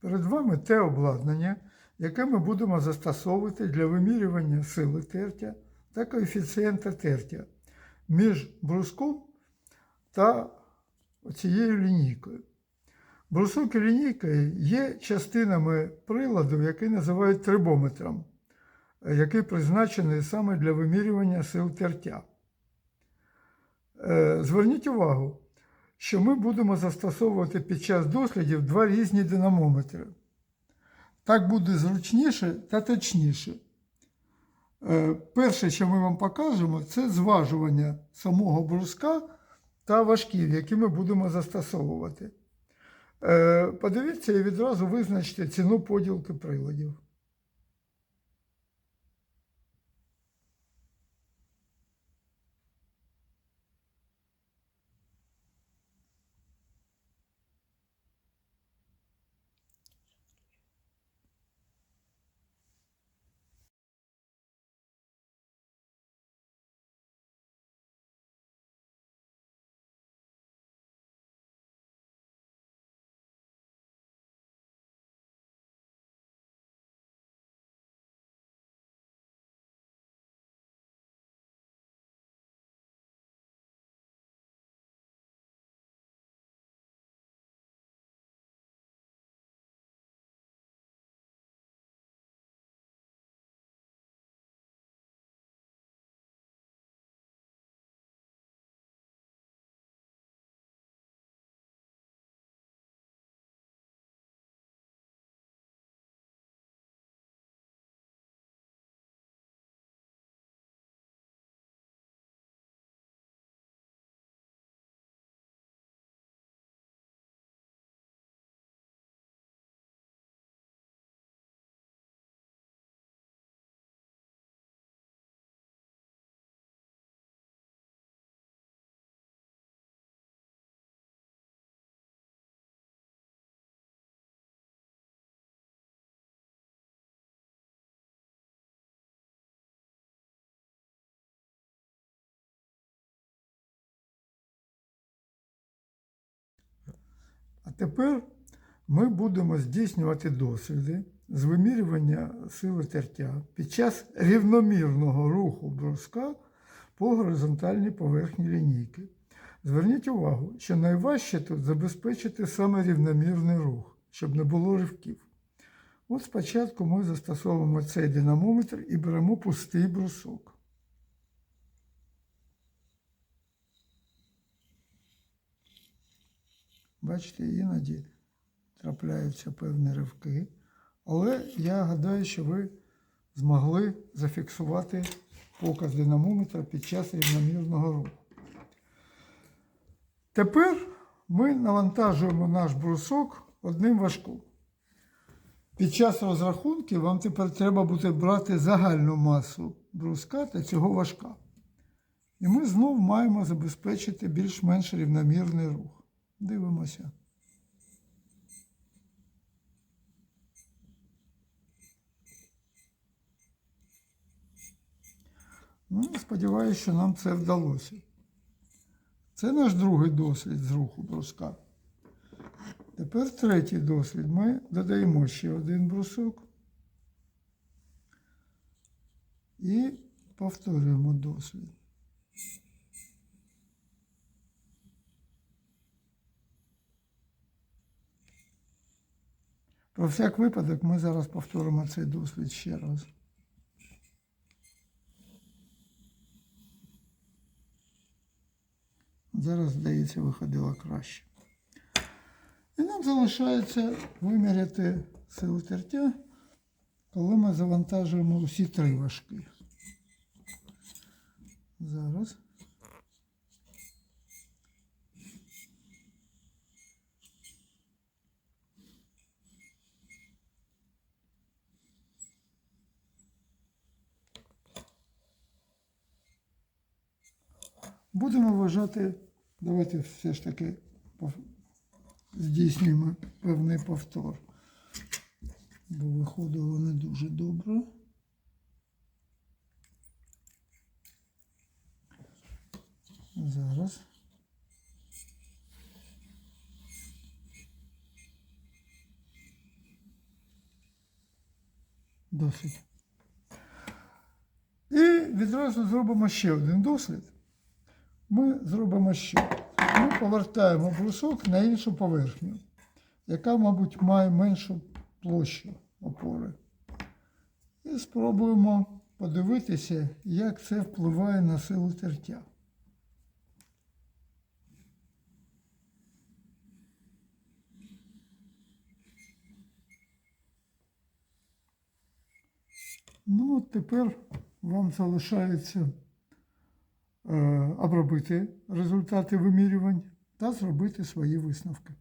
Перед вами те обладнання, яке ми будемо застосовувати для вимірювання сили тертя та коефіцієнта тертя між бруском та цією лінійкою. Брусок і лінійка є частинами приладу, який називають трибометром, який призначений саме для вимірювання сил тертя. Е, Зверніть увагу, що ми будемо застосовувати під час дослідів два різні динамометри. Так буде зручніше та точніше. Е, Перше, що ми вам покажемо, це зважування самого бруска та важків, які ми будемо застосовувати. Е, Подивіться і відразу визначте ціну поділки приладів. А тепер ми будемо здійснювати досліди з вимірювання сили тертя під час рівномірного руху бруска по горизонтальній поверхні лінійки. Зверніть увагу, що найважче тут забезпечити саме рівномірний рух, щоб не було ривків. От спочатку ми застосовуємо цей динамометр і беремо пустий брусок. Бачите, іноді трапляються певні ривки. Але я гадаю, що ви змогли зафіксувати показ динамометра під час рівномірного руху. Тепер ми навантажуємо наш брусок одним важком. Під час розрахунків вам тепер треба буде брати загальну масу бруска та цього важка. І ми знов маємо забезпечити більш-менш рівномірний рух. Дивимося. Ну, сподіваюся, що нам це вдалося. Це наш другий дослід з руху бруска. Тепер третій дослід. Ми додаємо ще один брусок і повторюємо дослід. Про всяк випадок ми зараз повторимо цей дослід ще раз. Зараз, здається, виходило краще. І нам залишається виміряти силу тертя, коли ми завантажуємо усі три важки. Зараз. Будемо вважати, давайте все ж таки здійснюємо певний повтор. Бо виходило не дуже добре. Зараз. досить. І відразу зробимо ще один дослід. Ми зробимо що? Ми повертаємо брусок на іншу поверхню, яка, мабуть, має меншу площу опори. І спробуємо подивитися, як це впливає на силу тертя. Ну, от тепер вам залишається обробити результати вимірювань та зробити свої висновки.